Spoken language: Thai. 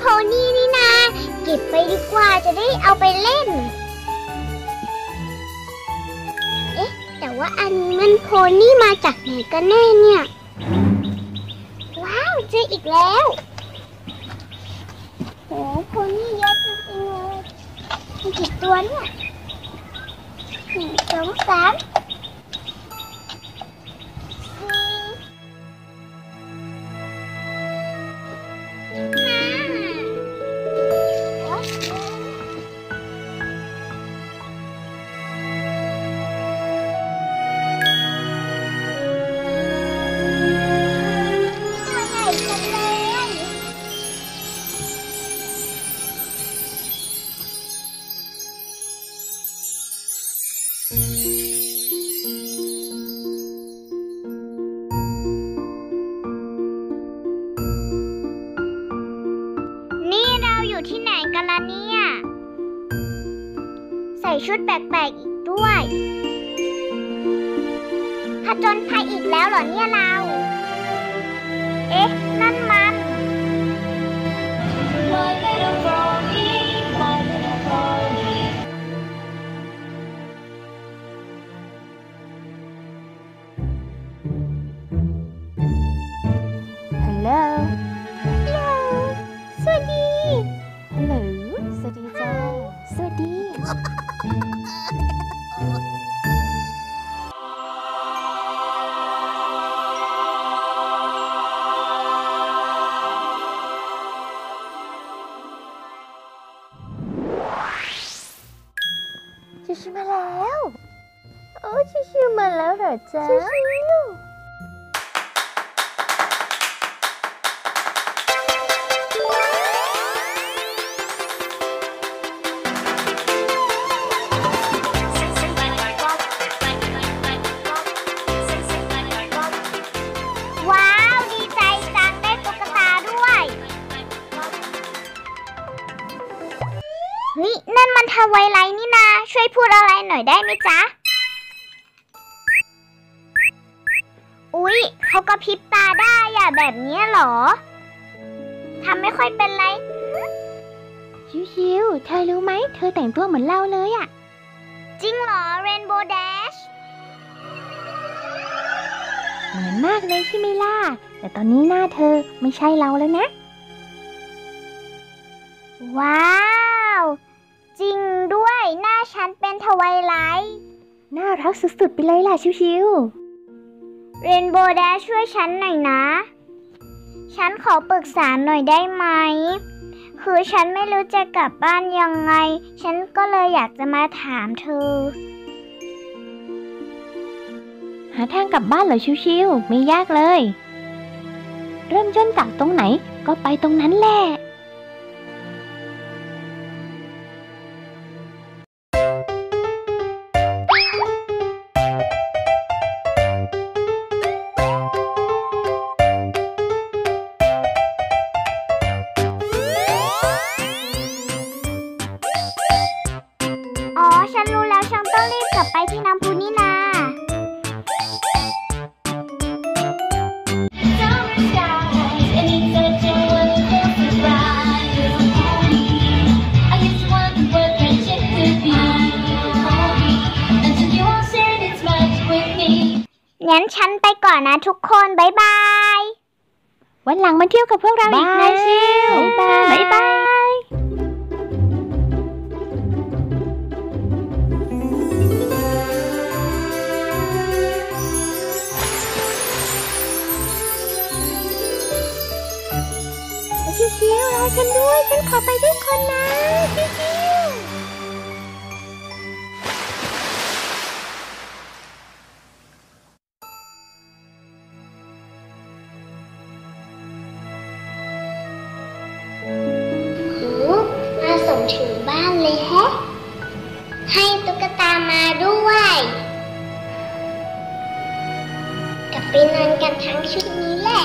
โพนี่นี่นา เก็บไปดีกว่าจะได้เอาไปเล่น เอ๊ะ แต่ว่าอันนี้มันโพนี่มาจากไหนกันแน่เนี่ย ว้าว เจออีกแล้วโหโพนี่เยอะจริงๆเลยมีกี่ตัวเนี่ยหนึ่งสองสาม อยู่ที่ไหนกันล่ะเนี่ย ใส่ชุดแปลกๆอีกด้วยผจญภัยอีกแล้วเหรอเนี่ยเรา เอ๊ะ นั่น ชิชิมาแล้ว โอ้ชิชิมาแล้วเหรอจ๊ะว้ นั่นมันทวายไลท์นี่นา ช่วยพูดอะไรหน่อยได้ไหมจ๊ะ อุ๊ยเขากระพริบตาได้อะแบบเนี้ยเหรอ ทำไม่ค่อยเป็นไร ชิวๆ เธอรู้ไหม เธอแต่งตัวเหมือนเราเลยอะจริงเหรอ Rainbow Dash เหมือนมากเลยใช่ไหมล่ะ แต่ตอนนี้หน้าเธอไม่ใช่เราแล้วนะ ว้า วายไลท์น่ารักสุดๆ ไปเลยล่ะชิวเรนโบว์แดชช่วยฉันหน่อยนะ ฉันขอปรึกษาหน่อยได้ไหม คือฉันไม่รู้จะกลับบ้านยังไง ฉันก็เลยอยากจะมาถามเธอ หาทางกลับบ้านเหรอชิวๆไม่ยากเลย เริ่มต้นจากตรงไหนก็ไปตรงนั้นแหละ งั้นฉันไปก่อนนะทุกคนบ๊ายบาย วันหลังมาเที่ยวกับพวกเราอีกนะชิวบ๊ายบายบ๊ายบายชิวๆรอฉันด้วย ฉันขอไปด้วยคนนะชิว ถึงบ้านเลยแฮะ ให้ตุ๊กตามาด้วย กลับไปนอนกันทั้งชุดนี้แหละ